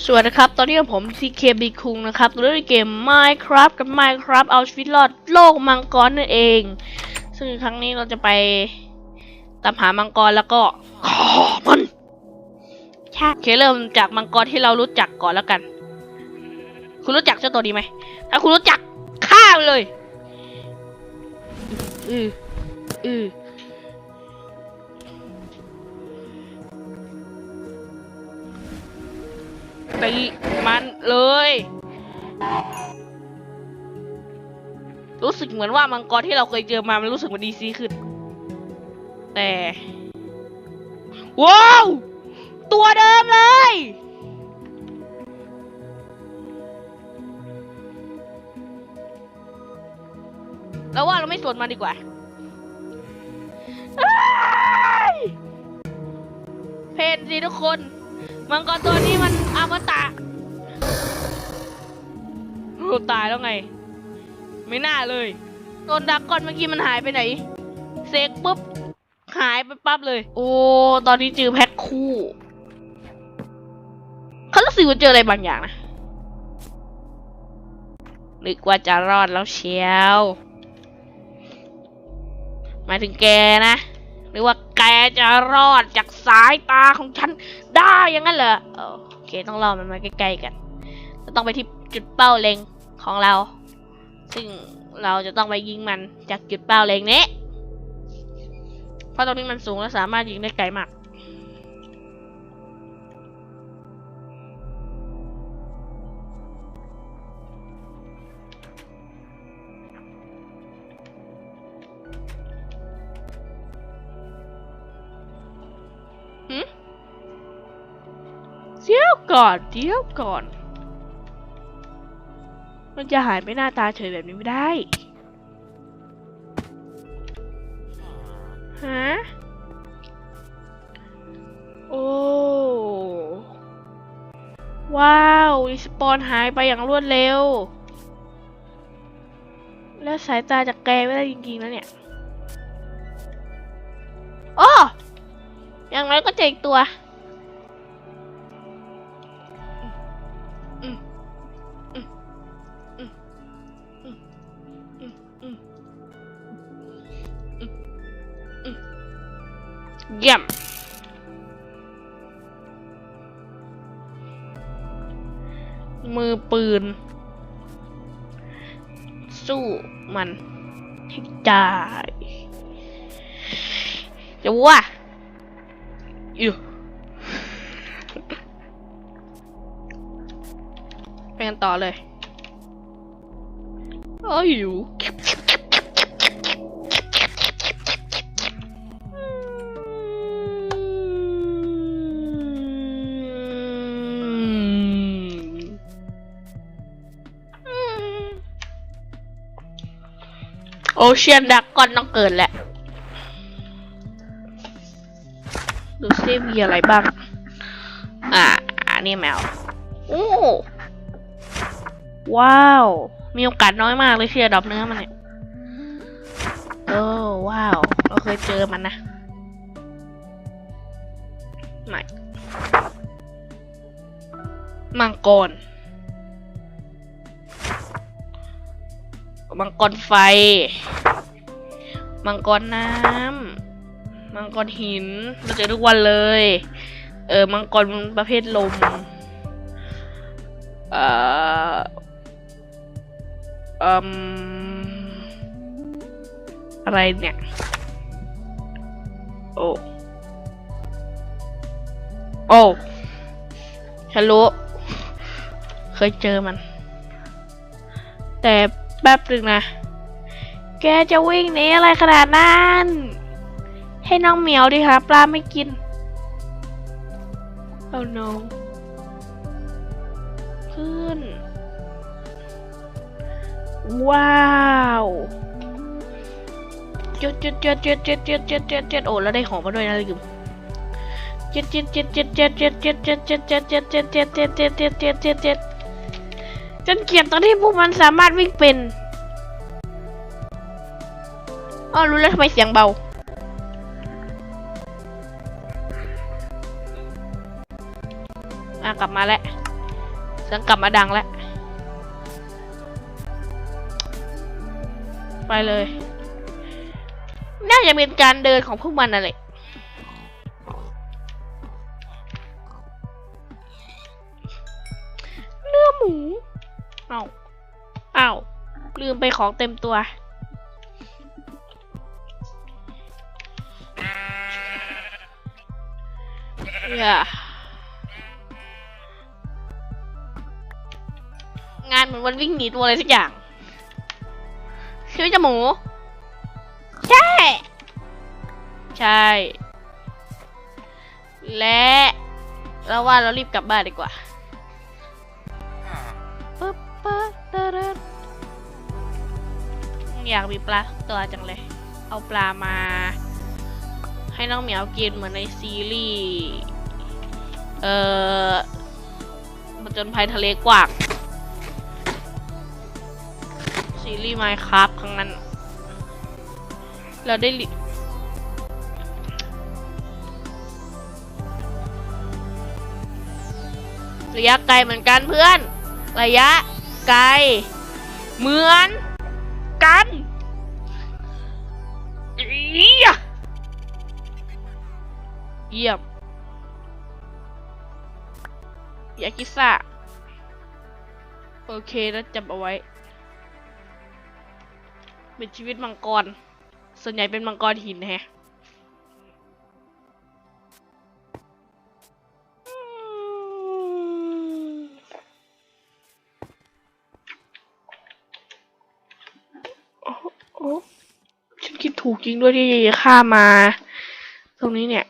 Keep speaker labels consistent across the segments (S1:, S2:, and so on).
S1: สวัสดีครับ ตอนนี้ผม CKB คุงนะครับตัวเล่นเกม Minecraft กับ Minecraft เอาชีวิตรอดโลกมังกรนั่นเอง ซึ่งครั้งนี้เราจะไปตามหามังกรแล้วก็ขอมันใช่โอเคเริ่มจากมังกรที่เรารู้จักก่อนแล้วกัน คุณรู้จักเจ้าตัวนี้ไหม ถ้าคุณรู้จักฆ่ามันเลย อืออือ ตีมันเลย รู้สึกเหมือนว่ามังกรที่เราเคยเจอมา มันรู้สึกมันดีซีขึ้น แต่ ว้าว ตัวเดิมเลย แล้วว่าเราไม่สวนมันดีกว่าเพนสิทุกคน มังกรตัวนี้มัน อามตะโอ้ตายแล้วไง ไม่น่าเลยโดนดักก่อนเมื่อกี้มันหายไปไหนเสกปุ๊บหายไปปั๊บเลย โอ้ ตอนนี้เจอแพ็คคู่เขารู้สึกว่าเจออะไรบางอย่างนะนึกว่าจะรอดแล้วเชียวหมายถึงแกนะหรือว่าแกจะรอดจากสายตาของฉันได้อยังงั้นเหรอ เคต้องรอมันมาใกล้ๆกันจะต้องไปที่จุดเป้าเล็งของเรา ซึ่งเราจะต้องไปยิงมันจากจุดเป้าเล็งนี้ เพราะตรงนี้มันสูงและสามารถยิงได้ไกลมาก ก่อนเดี๋ยวก่อน มันจะหายไปหน้าตาเฉยแบบนี้ไม่ได้ฮะโอ้ว้าวรีสปอนหายไปอย่างรวดเร็ว แล้วสายตาจากแกไม่ได้จริงๆแล้วเนี่ยโอ้อย่างไรก็เจออีกตัว เยี่ยม มือปืน สู้มันให้ได้จะว่าอยู่ไปกันต่อเลยโอ้ยอยู่ เชียนดักก่อนต้องเกิดแหละ ดูซิมีอะไรบ้าง อ่านนี้แมว โอ้ ว้าว มีโอกาสน้อยมากเลยที่จะดรอปเนื้อมันเนี่ยโอ้ว้าว เราเคยเจอมันนะ ไหนมังกร มังกรไฟ มังกรน้ำ มังกรหิน เราเจอทุกวันเลย เออ มังกรประเภทลม เอ่อเอ่มอะไรเนี่ย โอ้ โอ้ฉันรู้ เคยเจอมัน แต่ แป๊บหนึ่งนะ แกจะวิ่งหนีอะไรขนาดนั้น ให้น้องเหมียวดิค่ะปลาไม่กิน Oh no ขึ้น ว้าวเจ็ดเจ็ดเจ็ดเจ็ดเจ็ดเจ็ดเจ็ดเจ็ดจ็ดโอ้แล้วได้ของมาด้วยนะลืมจ็ดจ็ดจ็ดเจ็ดเจ็ดเจ็ดเจ็ดเจ็ดเจ็ดเจ็ดเจ็ดเจ็ดเจ็ดเจ็ดเจ็ดเจ็ด เจ็ดเจ็ดเจ็ดจนเกลียดตอนที่พวกมันสามารถวิ่งเป็นอ๋อรู้แล้วทำไมเสียงเบา อะกลับมาแล้วดังกลับมาดังแล้ว ไปเลย น่าจะเป็นการเดินของพวกมันอะไรเมไปของเต็มตัวอย่างานเหมือนวันวิ่งหนีตัวอะไรสักอย่างใช่ไหมจ๊ะหมู ใช่ ใช่ และเราว่าเรารีบกลับบ้านดีกว่าปึ๊บปึ๊บตรึด อยากมีปลาตัวจังเลย เอาปลามา ให้น้องเหมียวกินเหมือนในซีรีส์เอ่อผจญภัยทะเลกว้างซีรีส์ไมครับครั้งนั้น เราได้ลิระยะไกลเหมือนกันเพื่อน ระยะไกล เหมือน กันอียะเยี่ยมยากิซ่าโอเคแล้วจำเอาไว้ เป็นชีวิตมังกร ส่วนใหญ่เป็นมังกรหินแฮะ ฉันคิดถูกจริงด้วยที่ข้ามา ตรงนี้เนี่ย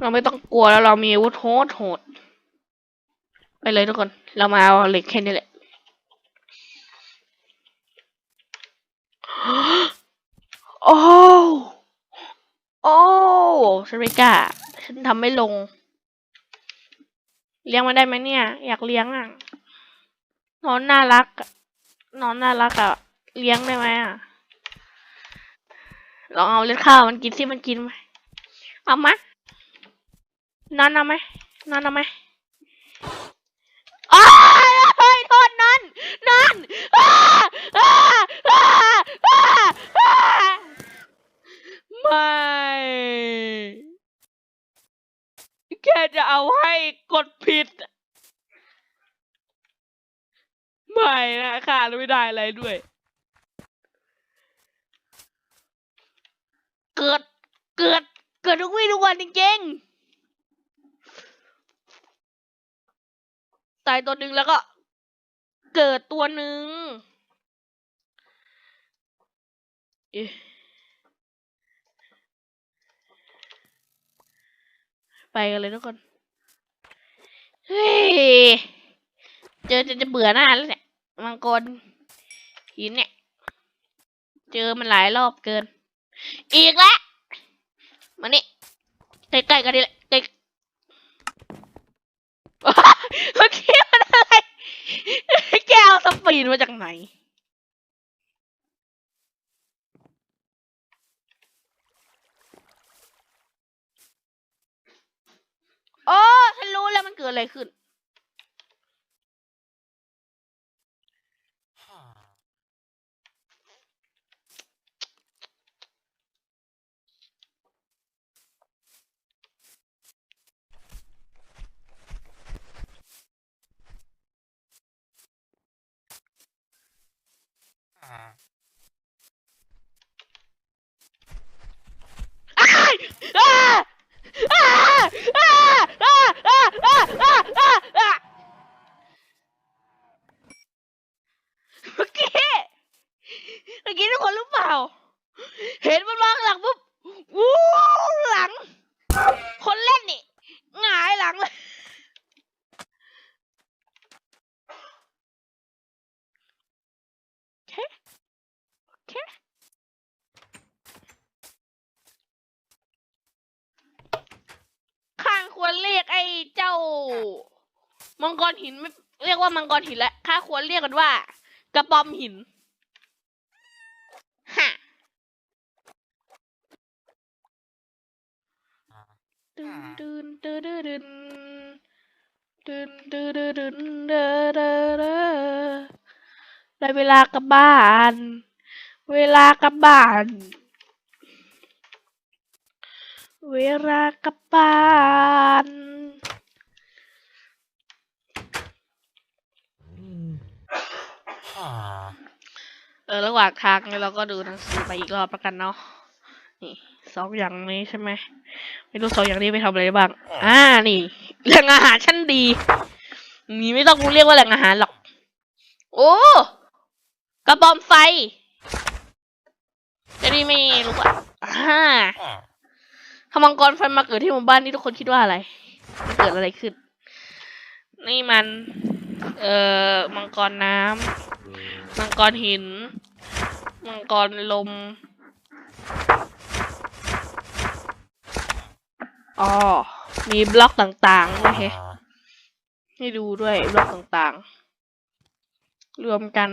S1: เราไม่ต้องกลัวแล้วเรามีอาวุธโหดโหด ไปเลยทุกคน เรามาเอาเหล็กแค่นี้แหละ โอ้ ฉันไม่กล้า ฉันทำไม่ลง เลี้ยงมาได้ไหมเนี่ย อยากเลี้ยงอะนอนน่ารัก นอนน่ารักอะ เลี้ยงได้ไหมอะ ลองเอาเลือดข้าวมันกินสิมันกินไหมเอามะนอนเอาไหมนอนเอาไหมอ้ายเฮ้ยโทษนอนนอนอ้าอ้าอ้าอ้าอ้าไม่แค่จะเอาให้กดผิด ไม่นะขาดไม่ได้อะไรด้วย เกิด เกิด เกิดทุกวี่ทุกวันจริงๆตายตัวหนึ่งแล้วก็ เกิดตัวหนึ่งไปกันเลยทุกคน เฮ้ย เจอจะจะเบื่อหน้าแล้วเนี่ย มังกรหินเนี่ย เจอมันหลายรอบเกิน อีกแล้วมานี่ใกล้ๆกันดีแหละใกล้เมื่อกี้มันอะไร แกเอาสปีดมาจากไหนโอ้ฉันรู้แล้วมันเกิดอะไรขึ้น ล่า เห็นมันวางหลังปุ๊บวู้หลัง คนเล่นนี่หงายหลังเลยโอเคโอเคข้างควรเรียกไอ้เจ้า มังกรหินไม่เรียกว่ามังกรหินแล้วข้าควรเรียกกันว่ากระบอมหิน ตึนตึนตึนตึนตึนตึนตึนตึนเด้อเด้อเด้อได้เวลากลับบ้าน เวลากลับบ้าน เวลากลับบ้านเออระหว่างทางเนี่ยเราก็ดูหนังสือไปอีกรอบแล้วกันเนาะนี่ สองอย่างนี้ใช่ไหมไม่รู้สองอย่างนี้ไปทำอะไรบ้าง อ่านี่แหล่งอาหารชั้นดีนี่ไม่ต้องเรียกว่าแหล่งอาหารหรอก โอ้กระบอมไฟจะนี่ไม่รู้อะอ่าถ้ามังกรไฟมาเกิดที่หมู่บ้านนี่ทุกคนคิดว่าอะไรมันเกิดอะไรขึ้น นี่มัน เอ่อมังกรน้ำมังกรหิน มังกรลม อ๋อ มีบล็อกต่างๆโอเคให้ดูด้วยบล็อกต่างๆ รวมกัน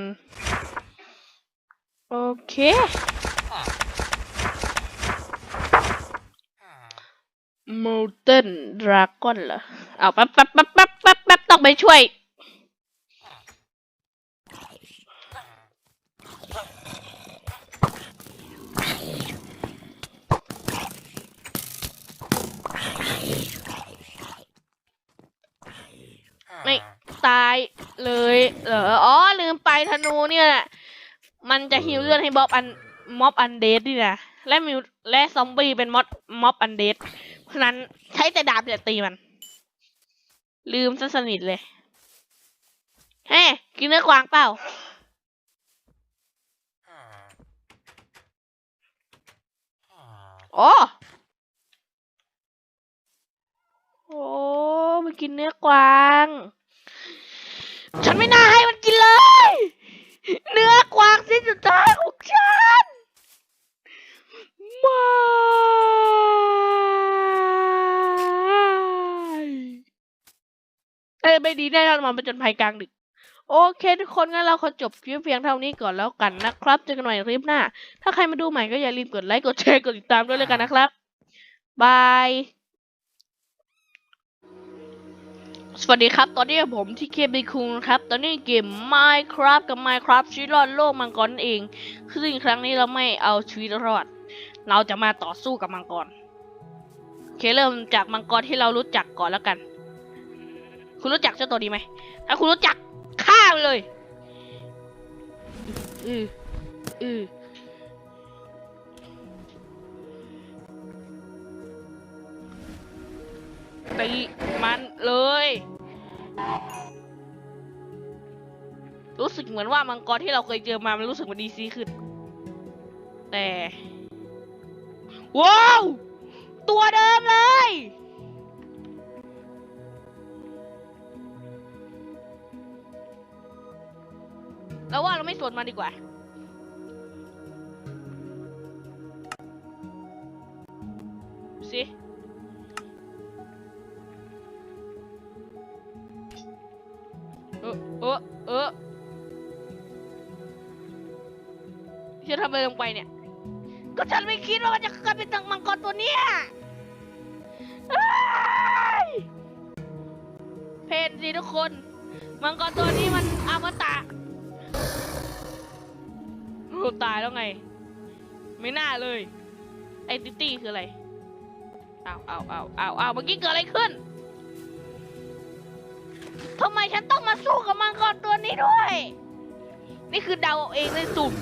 S1: โอเคมูเทนดราก้อนเหรอ เอาแป๊บแป๊บแป๊บแป๊บแป๊บแป๊บต้องไปช่วย ไม่ตายเลยเหรออ๋อลืมไปธนูเนี่ยมันจะฮิวเลือดให้บ๊อบอันม็อบอันเดดนี่นะและมิวและซอมบี้เป็นม็อบม็อบอันเดดเพราะฉะนั้นใช้แต่ดาบอย่าตีมัน ลืมซะสนิทเลยเฮ้กินเนื้อกวางเปล่าโอ้ โอ้มันกินเนื้อกวาง ฉันไม่น่าให้มันกินเลย เนื้อกวางสิ้นสุดท้ายของฉันไม่เอ้ไม่ดีแน่นอนมันเป็นจนภัยกลางดึก โอเคทุกคนงั้นเราขอจบคลิปเพียงเท่านี้ก่อนแล้วกันนะครับเจอกันใหม่คลิปหน้า ถ้าใครมาดูใหม่ก็อย่าลืมกดไลค์กดแชร์กดติดตามด้วยเลยกันนะครับบาย สวัสดีครับ ตอนนี้ผมที่เคบีคุงครับ ตอนนี้เกม Minecraft กับ Minecraft ชีวิตรอดโลกมังกรเองซึ่งครั้งนี้เราไม่เอาชีวิตรอด เราจะมาต่อสู้กับมังกร โอเคเริ่มจากมังกรที่เรารู้จักก่อนแล้วกัน คุณรู้จักเจ้าตัวนี้ไหม ถ้าคุณรู้จักฆ่าเลย อืออือ ตีมันเลย รู้สึกเหมือนว่ามังกรที่เราเคยเจอมา มันรู้สึกมันดีซีขึ้น แต่ ว้าว ตัวเดิมเลย แล้วว่าเราไม่สวนมันดีกว่าสิ ออเออเออฉันทำอะไรลงไปเนี่ย ก็ฉันไม่คิดว่ามันจะกลายเป็นตังมังกรตัวเนี้ยเอ้ยเพนสิทุกคน มังกรตัวนี้มันอมตะโอ้ตายแล้วไง ไม่น่าเลย ไอติตี้คืออะไร เอาเอาเอาเอาเอาเมื่อกี้เกิดอะไรขึ้น ทำไมฉันต้องมาสู้กับมังกรตัวนี้ด้วย นี่คือเดาเอาเองเลยสุ่ม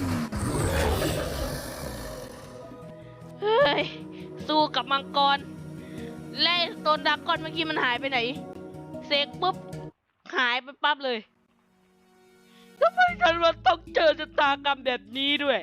S1: เฮ้ย สู้กับมังกร และตัวดากอนเมื่อกี้มันหายไปไหน เสกปุ๊บ หายไปปั๊บเลยทำไมฉันมาต้องเจอชะตากรรมแบบนี้ด้วย